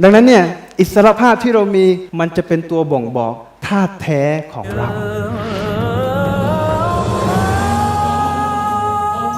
ดังนั้นเนี่ยอิสรภาพที่เรามีมันจะเป็นตัวบ่งบอกธาตุแท้ของเรา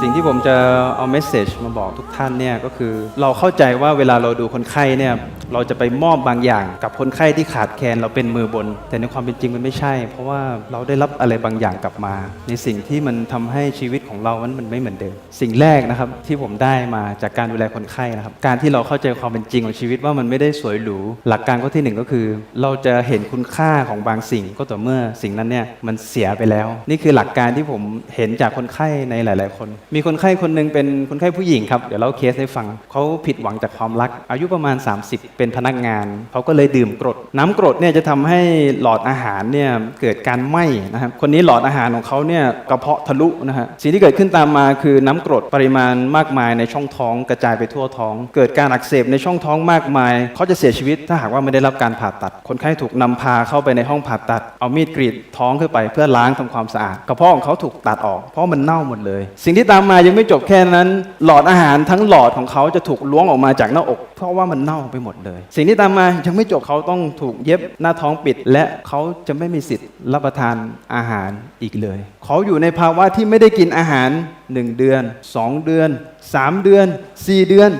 สิ่งที่ผมจะเอาเมสเซจมาบอกทุกท่านเนี่ยก็คือ เราเข้าใจว่าเวลาเราดูคนไข้เนี่ยเราจะไปมอบบางอย่าง กับคนไข้ที่ขาดแคลนเราเป็นมือบน แต่ในความเป็นจริงมันไม่ใช่ เพราะว่าเราได้รับอะไรบางอย่างกลับมา ในสิ่งที่มันทำให้ชีวิตของเรามันมันไม่เหมือนเดิม สิ่งแรกนะครับที่ผมได้มาจากการดูแลคนไข้นะครับ การที่เราเข้าใจความเป็นจริงของชีวิตว่ามันไม่ได้สวยหรูหลักการข้อที่หนึ่งก็คือ เราจะเห็นคุณค่าของบางสิ่ง ก็ต่อเมื่อสิ่งนั้นเนี่ยมันเสียไปแล้ว นี่คือหลักการที่ผมเห็นจากคนไข้ในหลาย ๆ คน มีคนไข้คนหนึงเป็นคนไข้ผู้หญิงครับเดี๋ยวเล่าเคสให้ฟังเขาผิดหวังจากความรัก อายุประมาณ 30เป็นพนักงานเขาก็เลยดื่มกรด น้ำกรดเนี่ยจะทำให้หลอดอาหารเนี่ยเกิดการไหม้นะครับคนนี้หลอดอาหารของเขาเนี่ยกระเพาะทะลุนะฮะสิ่งที่เกิดขึ้นตามมาคือน้ำกรดปริมาณมากมายในช่องท้องกระจายไปทั่วท้อง เกิดการอักเสบในช่องท้องมากมายเขาจะเสียชีวิตถ้าหากว่าไม่ได้รับการผ่าตัด คนไข้ถูกนำพาเข้าไปในห้องผ่าตัด เอามีดกรีดท้องขึ้นไปเพื่อล้างทำความสะอาดกระเพาะของเขาถูกตัดออก เพราะมันเน่าหมดเลย สิ่งที่ตามมายังไม่จบแค่นั้น หลอดอาหารทั้งหลอดของเขาจะถูกล้วงออกมาจากหน้าอกเพราะว่ามันเน่าไปหมดเลย สิ่งที่ตามมายังไม่จบเขาต้องถูกเย็บหน้าท้องปิด และเขาจะไม่มีสิทธิ์รับประทานอาหารอีกเลย เขาอยู่ในภาวะที่ไม่ได้กินอาหาร 1 เดือน 2 เดือน 3 เดือน 4 เดือน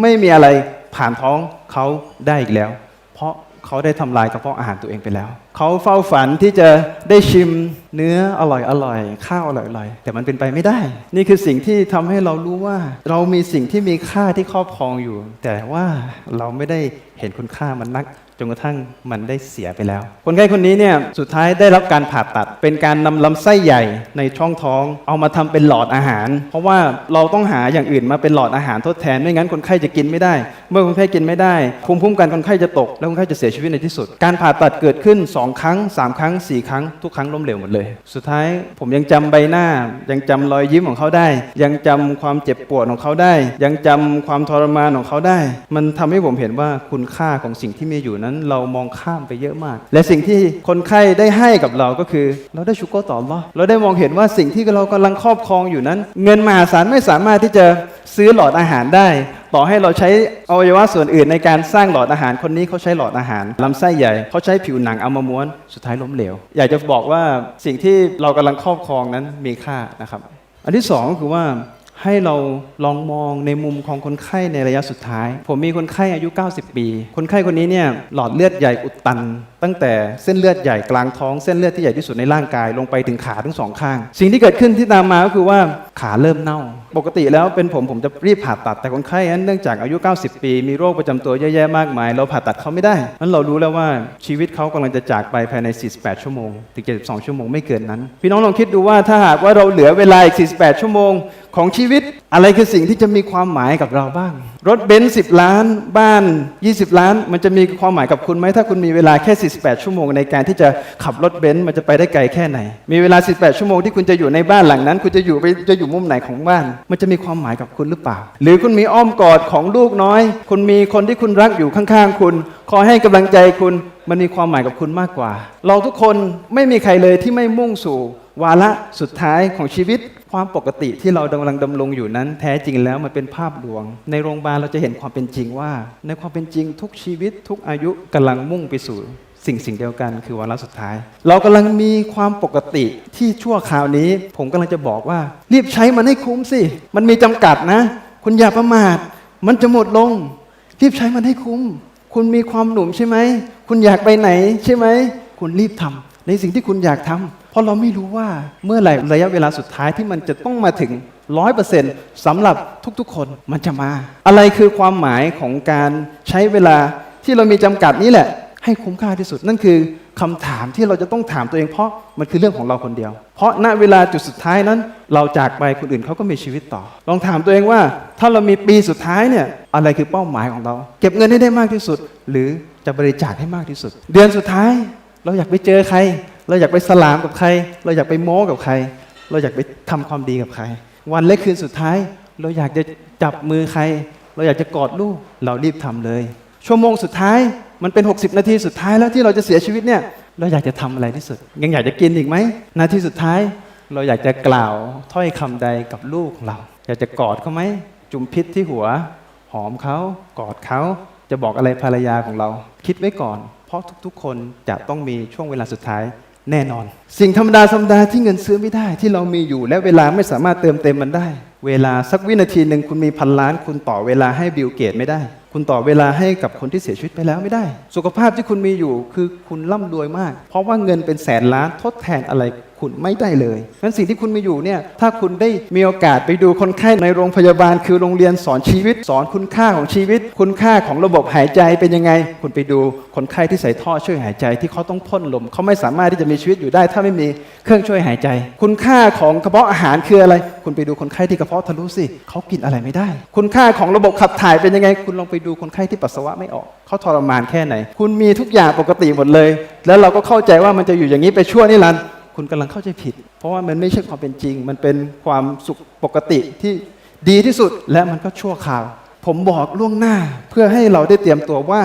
ไม่มีอะไรผ่านท้องเขาได้อีกแล้ว เพราะเขาได้ทำลายกระเพาะอาหารตัวเองไปแล้ว เขาเฝ้าฝันที่จะได้ชิมเนื้ออร่อยอร่อยข้าวอร่อยอร่อยแต่มันเป็นไปไม่ได้ นี่คือสิ่งที่ทำให้เรารู้ว่า เรามีสิ่งที่มีค่าที่ครอบครองอยู่ แต่ว่าเราไม่ได้เห็นคุณค่ามันนัก จนกระทั่งมันได้เสียไปแล้ว คนไข้คนนี้เนี่ยสุดท้ายได้รับการผ่าตัด เป็นการนำลำไส้ใหญ่ในช่องท้อง เอามาทำเป็นหลอดอาหาร เพราะว่าเราต้องหาอย่างอื่นมาเป็นหลอดอาหารทดแทนไม่งั้นคนไข้จะกินไม่ได้ เมื่อคนไข้กินไม่ได้ภูมิคุ้มกันคนไข้จะตก แล้วคนไข้จะเสียชีวิตในที่สุด การผ่าตัดเกิดขึ้น 2 ครั้ง 3 ครั้ง 4 ครั้งทุกครั้งล้มเหลวหมดเลย สุดท้ายผมยังจำใบหน้า ยังจำรอยยิ้มของเขาได้ ยังจำความเจ็บปวดของเขาได้ ยังจำความทรมานของเขาได้ มันทำให้ผมเห็นว่าคุณค่าของสิ่งที่มีอยู่นั้นเรามองข้ามไปเยอะมาก และสิ่งที่คนไข้ได้ให้กับเราก็คือ เราได้ชุกโกต่อ Allah เราได้มองเห็นว่าสิ่งที่เรากำลังครอบครองอยู่นั้น เงินมหาศาลไม่สามารถที่จะซื้อหลอดอาหารได้ ต่อให้เราใช้อวัยวะส่วนอื่นในการสร้างหลอดอาหารคนนี้เขาใช้หลอดอาหารลำไส้ใหญ่เขาใช้ผิวหนังเอามาม้วนสุดท้ายล้มเหลว อยากจะบอกว่าสิ่งที่เรากำลังครอบครองนั้นมีค่านะครับ อันที่สองก็คือว่า ให้เราลองมองในมุมของคนไข้ในระยะสุดท้าย ผมมีคนไข้อายุ 90 ปี คนไข้คนนี้เนี่ยหลอดเลือดใหญ่อุดตันตั้งแต่เส้นเลือดใหญ่กลางท้องเส้นเลือดที่ใหญ่ที่สุดในร่างกายลงไปถึงขาทั้งสองข้าง สิ่งที่เกิดขึ้นที่ตามมาก็คือว่าขาเริ่มเน่า ปกติแล้วเป็นผมผมจะรีบผ่าตัดแต่คนไข้นั้นเนื่องจากอายุ 90 ปี มีโรคประจำตัวเยอะแยะมากมาย เราผ่าตัดเขาไม่ได้นั้นเรารู้แล้วว่าชีวิตเขากำลังจะจากไปภายใน 48 ชั่วโมง ถึง 72 ชั่วโมงไม่เกินนั้น พี่น้องลองคิดดูว่าถ้าหากว่าเราเหลือเวลาอีก 48 ชั่วโมง ของชีวิตอะไรคือสิ่งที่จะมีความหมายกับเราบ้าง รถเบนซ์10ล้าน บ้าน 20 ล้าน มันจะมีความหมายกับคุณไหมถ้าคุณมีเวลาแค่ 48 ชั่วโมงในการที่จะขับรถเบนซ์มันจะไปได้ไกลแค่ไหน มีเวลา48ชั่วโมงที่คุณจะอยู่ในบ้านหลังนั้น คุณจะอยู่ไปจะอยู่มุมไหนของบ้าน มันจะมีความหมายกับคุณหรือเปล่า หรือคุณมีอ้อมกอดของลูกน้อย คุณมีคนที่คุณรักอยู่ข้างๆคุณ คอยให้กำลังใจคุณ มันมีความหมายกับคุณมากกว่า เราทุกคนไม่มีใครเลยที่ไม่มุ่งสู่วาระสุดท้ายของชีวิต ความปกติที่เรากำลังดำรงอยู่นั้น แท้จริงแล้วมันเป็นภาพลวง ในโรงพยาบาลเราจะเห็นความเป็นจริงว่า ในความเป็นจริงทุกชีวิตทุกอายุกำลังมุ่งไปสู่สิ่งสิ่งเดียวกันคือวาระสุดท้าย เรากำลังมีความปกติที่ชั่วคราวนี้ ผมกำลังจะบอกว่า รีบใช้มันให้คุ้มสิ มันมีจำกัดนะ คุณอย่าประมาท มันจะหมดลง รีบใช้มันให้คุ้ม คุณมีความหนุ่มใช่ไหม คุณอยากไปไหนใช่ไหม คุณรีบทำในสิ่งที่คุณอยากทำเพราะเราไม่รู้ว่าเมื่อไหร่ระยะเวลาสุดท้ายที่มันจะต้องมาถึงร้อยเปอร์เซ็นต์สำหรับทุกๆ คนมันจะมา อะไรคือความหมายของการใช้เวลาที่เรามีจำกัดนี้แหละ ให้คุ้มค่าที่สุดนั่นคือคำถามที่เราจะต้องถามตัวเองเพราะมันคือเรื่องของเราคนเดียว เพราะณเวลาจุดสุดท้ายนั้น เราจากไปคนอื่นเขาก็มีชีวิตต่อ ลองถามตัวเองว่า ถ้าเรามีปีสุดท้ายเนี่ยอะไรคือเป้าหมายของเรา เก็บเงินให้ได้มากที่สุด หรือจะบริจาคให้มากที่สุด เดือนสุดท้าย เราอยากไปเจอใคร เราอยากไปสลามกับใคร เราอยากไปโม้กับใคร เราอยากไปทำความดีกับใคร วันและคืนสุดท้าย เราอยากจะจับมือใคร เราอยากจะกอดลูก เรารีบทำเลย ชั่วโมงสุดท้ายมันเป็น 60 นาทีสุดท้ายแล้วที่เราจะเสียชีวิตเนี่ย เราอยากจะทำอะไรที่สุด ยังอยากจะกินอีกไหม นาทีสุดท้าย เราอยากจะกล่าวถ้อยคำใดกับลูกของเรา อยากจะกอดเขาไหม จุ่มพิษที่หัว หอมเขากอดเขาจะบอกอะไรภรรยาของเรา คิดไว้ก่อน เพราะทุกๆ คนจะต้องมีช่วงเวลาสุดท้าย แน่นอน สิ่งธรรมดาธรรมดาที่เงินซื้อไม่ได้ที่เรามีอยู่ และเวลาไม่สามารถเติมเต็มมันได้ เวลาสักวินาทีหนึ่งคุณมีพันล้าน คุณต่อเวลาให้บิลเกตไม่ได้ คุณต่อเวลาให้กับคนที่เสียชีวิตไปแล้วไม่ได้ สุขภาพที่คุณมีอยู่คือคุณร่ำรวยมาก เพราะว่าเงินเป็นแสนล้านทดแทนอะไร คุณไม่ได้เลยงั้นสิ่งที่คุณมีอยู่เนี่ยถ้าคุณได้มีโอกาสไปดูคนไข้ในโรงพยาบาล คือโรงเรียนสอนชีวิต สอนคุณค่าของชีวิต คุณค่าของระบบหายใจเป็นยังไง คุณไปดูคนไข้ที่ใส่ท่อช่วยหายใจที่เขาต้องพ่นลมเขาไม่สามารถที่จะมีชีวิตอยู่ได้ ถ้าไม่มีเครื่องช่วยหายใจ คุณค่าของกระเพาะอาหารคืออะไร คุณไปดูคนไข้ที่กระเพาะทะลุสิเขากินอะไรไม่ได้ คุณค่าของระบบขับถ่ายเป็นยังไง คุณลองไปดูคนไข้ที่ปัสสาวะไม่ออกเขาทรมานแค่ไหน คุณมีทุกอย่างปกติหมดเลย แล้วเราก็เข้าใจว่ามันจะอยู่อย่างนี้ไปชั่วนิรันดร์ คุณกำลังเข้าใจผิด เพราะว่ามันไม่ใช่ความเป็นจริง มันเป็นความสุขปกติที่ดีที่สุดและมันก็ชั่วคราว ผมบอกล่วงหน้าเพื่อให้เราได้เตรียมตัวว่า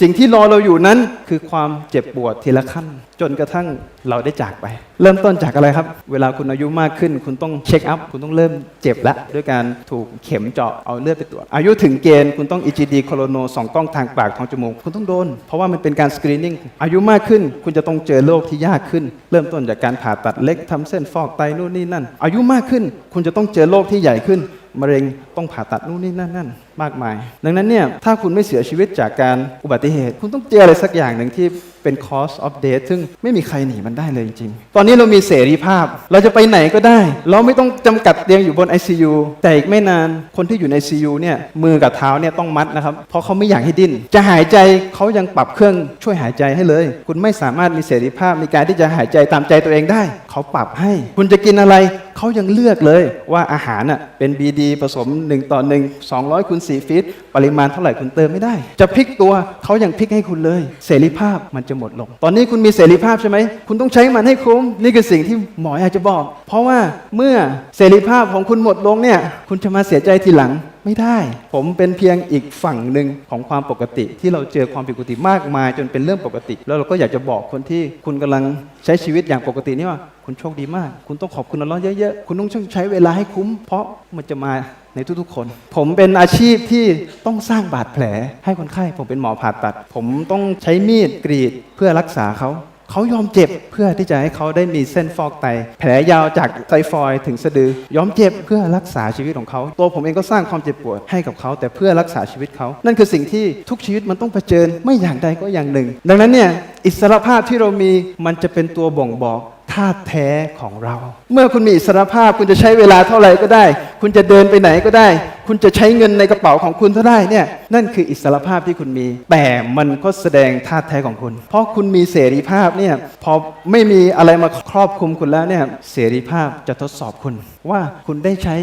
สิ่งที่รอเราอยู่นั้นคือความเจ็บปวดทีละขั้น จนกระทั่งเราได้จากไป เริ่มต้นจากอะไรครับ เวลาคุณอายุมากขึ้น คุณต้องเช็คอัพคุณต้องเริ่มเจ็บแล้วด้วยการถูกเข็มเจาะเอาเลือดไปตรวจอายุถึงเกณฑ์คุณต้อง EGD โคโลโนสองกล้องทางปากทางจมูกคุณต้องโดน เพราะว่ามันเป็นการสกรีนิ่งอายุมากขึ้น คุณจะต้องเจอโรคที่ยากขึ้น เริ่มต้นจากการผ่าตัดเล็กทำเส้นฟอกไตนู่นนี่นั่น อายุมากขึ้น คุณจะต้องเจอโรคที่ใหญ่ขึ้น มะเร็งต้องผ่าตัดนู่นนี่นั่นนั่นมากมาย ดังนั้นเนี่ยถ้าคุณไม่เสียชีวิตจากการอุบัติเหตุ คุณต้องเจออะไรสักอย่างหนึ่งที่เป็น cause of death ซึ่งไม่มีใครหนีมันได้เลยจริงๆ ตอนนี้เรามีเสรีภาพ เราจะไปไหนก็ได้ เราไม่ต้องจำกัดเตียงอยู่บน ICU แต่อีกไม่นานคนที่อยู่ใน ICU เนี่ยมือกับเท้าเนี่ยต้องมัดนะครับ เพราะเขาไม่อยากให้ดิ้น จะหายใจเขายังปรับเครื่องช่วยหายใจให้เลย คุณไม่สามารถมีเสรีภาพในการที่จะหายใจตามใจตัวเองได้ เขาปรับให้ คุณจะกินอะไร เขายังเลือกเลยว่าอาหารน่ะเป็น BD ผสม 1 ต่อ 1 200คูณ4ฟีตปริมาณเท่าไหร่คุณเติมไม่ได้ จะพลิกตัวเขายังพลิกให้คุณเลย เสรีภาพมันจะหมดลง ตอนนี้คุณมีเสรีภาพใช่ไหม คุณต้องใช้มันให้คุ้ม นี่คือสิ่งที่หมออยากจะบอก เพราะว่าเมื่อเสรีภาพของคุณหมดลงเนี่ย คุณจะมาเสียใจทีหลัง ไม่ได้ ผมเป็นเพียงอีกฝั่งหนึ่งของความปกติ ที่เราเจอความผิดปกติมากมาย จนเป็นเรื่องปกติ แล้วเราก็อยากจะบอกคนที่คุณกำลังใช้ชีวิตอย่างปกตินี่ว่า คุณโชคดีมาก คุณต้องขอบคุณอัลลอฮ์เยอะๆ คุณต้องใช้เวลาให้คุ้ม เพราะมันจะมาในทุกๆคน ผมเป็นอาชีพที่ต้องสร้างบาดแผลให้คนไข้ ผมเป็นหมอผ่าตัด ผมต้องใช้มีดกรีดเพื่อรักษาเขา เขายอมเจ็บเพื่อที่จะให้เขาได้มีเส้นฟอกไต แผลยาวจากไซฟอยถึงสะดือยอมเจ็บเพื่อรักษาชีวิตของเขา ตัวผมเองก็สร้างความเจ็บปวดให้กับเขา แต่เพื่อรักษาชีวิตเขา นั่นคือสิ่งที่ทุกชีวิตมันต้องเผชิญไม่อย่างใดก็อย่างหนึ่ง ดังนั้นเนี่ยอิสรภาพที่เรามีมันจะเป็นตัวบ่งบอกธาตุแท้ของเรา เมื่อคุณมีอิสรภาพคุณจะใช้เวลาเท่าไหร่ก็ได้ คุณจะเดินไปไหนก็ได้ คุณจะใช้เงินในกระเป๋าของคุณเท่าได้เนี่ยนั่นคืออิสรภาพที่คุณมี แต่มันก็แสดงธาแท้ของคุณ เพราะคุณมีเสรีภาพเนี่ยพอไม่มีอะไรมาครอบคุมคุณแล้วเนี่ยเสรีภาพจะทดสอบคุณ ว่าคุณได้ใช้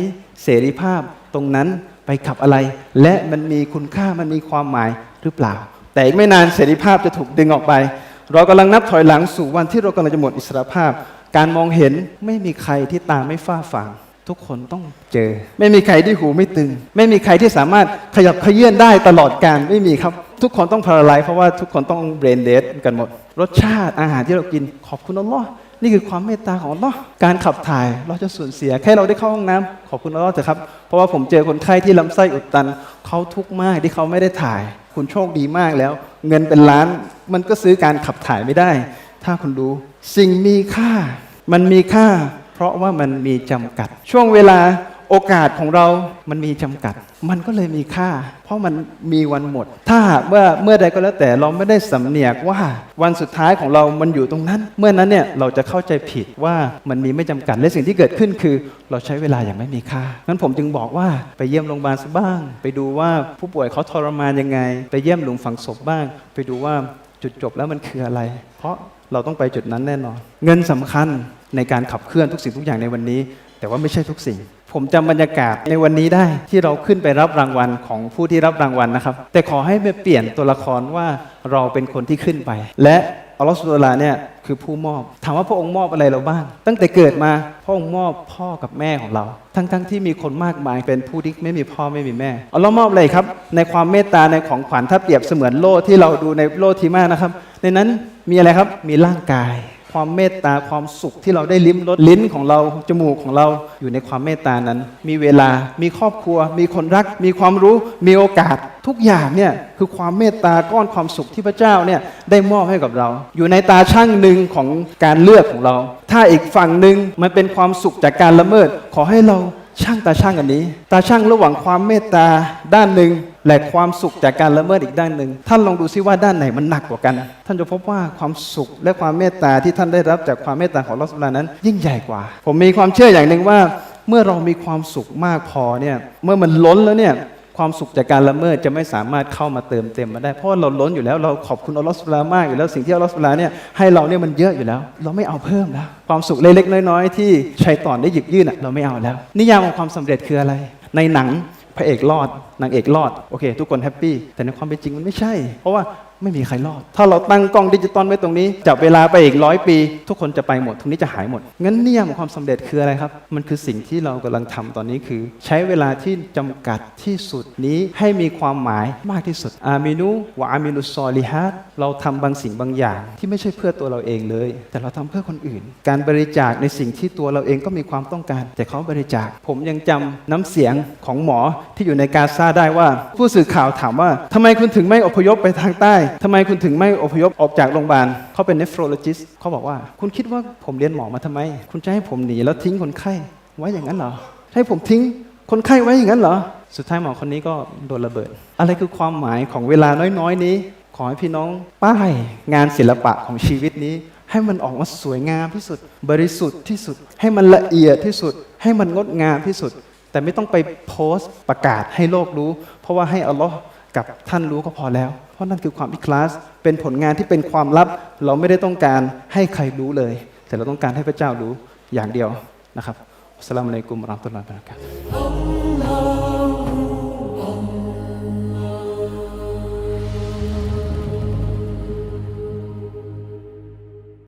เสรีภาพตรงนั้นไปขับอะไร และมันมีคุณค่ามันมีความหมายหรือเปล่า แต่อีกไม่นานเสรีภาพจะถูกดึงออกไป เรากำลังนับถอยหลังสู่วันที่เรากำลังจะหมดอิสรภาพ การมองเห็นไม่มีใครที่ตาไม่ฝ้าฟาง ทุกคนต้องเจอ ไม่มีใครที่หูไม่ตึง ไม่มีใครที่สามารถขยับขยื่นได้ตลอดการไม่มีครับ ทุกคนต้องพาราไลเพราะว่าทุกคนต้องเบรนเดดกันหมด รสชาติอาหารที่เรากินขอบคุณอัลลอฮ์นี่คือความเมตตาของอัลลอฮ์การขับถ่ายเราจะสูญเสียแค่เราได้เข้าห้องน้ำขอบคุณอัลลอฮ์เถอะครับเพราะว่าผมเจอคนไข้ที่ลำไส้อุดตันเขาทุกข์มากที่เขาไม่ได้ถ่าย คุณโชคดีมากแล้ว เงินเป็นล้านมันก็ซื้อการขับถ่ายไม่ได้ ถ้าคุณรู้สิ่งมีค่า มันมีค่า เพราะว่ามันมีจำกัด ช่วงเวลาโอกาสของเรามันมีจำกัด มันก็เลยมีค่า เพราะมันมีวันหมด ถ้าหากว่าเมื่อใดก็แล้วแต่เราไม่ได้สำเนียกว่าวันสุดท้ายของเรามันอยู่ตรงนั้น เมื่อนั้นเนี่ยเราจะเข้าใจผิดว่ามันมีไม่จำกัด และสิ่งที่เกิดขึ้นคือ เราใช้เวลาอย่างไม่มีค่างั้นผมจึงบอกว่าไปเยี่ยมโรงพยาบาลซะบ้าง ไปดูว่าผู้ป่วยเขาทรมานยังไง ไปเยี่ยมหลุมฝังศพบ้าง ไปดูว่าจุดจบแล้วมันคืออะไร เพราะเราต้องไปจุดนั้นแน่นอน เงินสำคัญ ในการขับเคลื่อนทุกสิ่งทุกอย่างในวันนี้ แต่ว่าไม่ใช่ทุกสิ่ง ผมจำบรรยากาศในวันนี้ได้ที่เราขึ้นไปรับรางวัลของผู้ที่รับรางวัลนะครับ แต่ขอให้ไม่เปลี่ยนตัวละครว่าเราเป็นคนที่ขึ้นไป และอัลลอฮฺสุลตาเนี่ยคือผู้มอบ ถามว่าพระองค์มอบอะไรเราบ้าง ตั้งแต่เกิดมาพระองค์มอบพ่อกับแม่ของเรา ทั้งๆที่มีคนมากมายเป็นผู้ที่ไม่มีพ่อไม่มีแม่อัลลอฮ์มอบอะไรครับ ในความเมตตาในของขวัญถ้าเปรียบเสมือนโล่ที่เราดูในโล่ทีมานะครับ ในนั้นมีอะไรครับมีร่างกาย ความเมตตาความสุขที่เราได้ลิ้มรสลิ้นของเราจมูกของเราอยู่ในความเมตตานั้น มีเวลา มีครอบครัว มีคนรัก มีความรู้ มีโอกาส ทุกอย่างเนี่ยคือความเมตตาก้อนความสุขที่พระเจ้าเนี่ยได้มอบให้กับเรา อยู่ในตาช่างหนึ่งของการเลือกของเรา ถ้าอีกฝั่งหนึ่งมันเป็นความสุขจากการละเมิด ขอให้เรา ช่างตาช่างอันนี้ ตาช่างระหว่างความเมตตาด้านหนึ่งและความสุขจากการละเมิดอีกด้านหนึ่งท่านลองดูซิว่าด้านไหนมันหนักกว่ากัน ท่านจะพบว่าความสุขและความเมตตาที่ท่านได้รับจากความเมตตาของลอสลานั้น ยิ่งใหญ่กว่า ผมมีความเชื่ออย่างหนึ่งว่า เมื่อเรามีความสุขมากพอเนี่ยเมื่อมันล้นแล้วเนี่ย ความสุขจากการละเมิดจะไม่สามารถเข้ามาเติมเต็มมาได้ เพราะว่าเราล้นอยู่แล้วเราขอบคุณอัลลอฮฺสุบฮานะฮูวะตะอาลามากอยู่แล้วสิ่งที่อัลลอฮฺสุบฮานะฮูวะตะอาลาเนี่ยให้เราเนี่ยมันเยอะอยู่แล้ว เราไม่เอาเพิ่มแล้วความสุขเล็กๆน้อยๆที่ชัยตอนได้หยิบยื่นอะเราไม่เอาแล้ว นิยามของความสำเร็จคืออะไร ในหนังพระเอกรอดนางเอกรอดโอเค ทุกคนแฮปปี้แต่ในความเป็นจริงมันไม่ใช่ เพราะว่า ไม่มีใครรอด ถ้าเราตั้งกล้องดิจิตอลไว้ตรงนี้จับเวลาไปอีกร้อยปี ทุกคนจะไปหมดทุกนี้จะหายหมด งั้นเนิยมของความสำเร็จคืออะไรครับ มันคือสิ่งที่เรากำลังทำตอนนี้คือ ใช้เวลาที่จำกัดที่สุดนี้ให้มีความหมายมากที่สุด อามินุวะอามินุซอลิฮัตเราทำบางสิ่งบางอย่าง ที่ไม่ใช่เพื่อตัวเราเองเลย แต่เราทำเพื่อคนอื่น การบริจาคในสิ่งที่ตัวเราเองก็มีความต้องการ แต่เขาบริจาค ผมยังจำน้ำเสียงของหมอที่อยู่ในกาซาได้ว่า ผู้สื่อข่าวถามว่าทำไมคุณถึงไม่อพยพไปทางใต้ทำไมคุณถึงไม่อพยพออกจากโรงพยาบาลเขาเป็นเนฟโรโลจิสเขาบอกว่า คุณคิดว่าผมเรียนหมอมาทำไม คุณจะให้ผมหนีแล้วทิ้งคนไข้ไว้อย่างนั้นเหรอให้ผมทิ้งคนไข้ไว้อย่างนั้นเหรอ สุดท้ายหมอคนนี้ก็โดนระเบิด อะไรคือความหมายของเวลาน้อยๆ นี้ ขอให้พี่น้องป้ายงานศิลปะของชีวิตนี้ ให้มันออกมาสวยงามที่สุด บริสุทธิ์ที่สุด ให้มันละเอียดที่สุด ให้มันงดงามที่สุด แต่ไม่ต้องไปโพสต์ประกาศให้โลกรู้ เพราะว่าให้อัลลอฮ์กับท่านรู้ก็พอแล้ว ราะนั่นคือความอิคลาส เป็นผลงานที่เป็นความลับ เราไม่ได้ต้องการให้ใครรู้เลย แต่เราต้องการให้พระเจ้ารู้อย่างเดียวนะครับอัสลามุอะลัยกุมรามตุลลาบะกาตุฮ์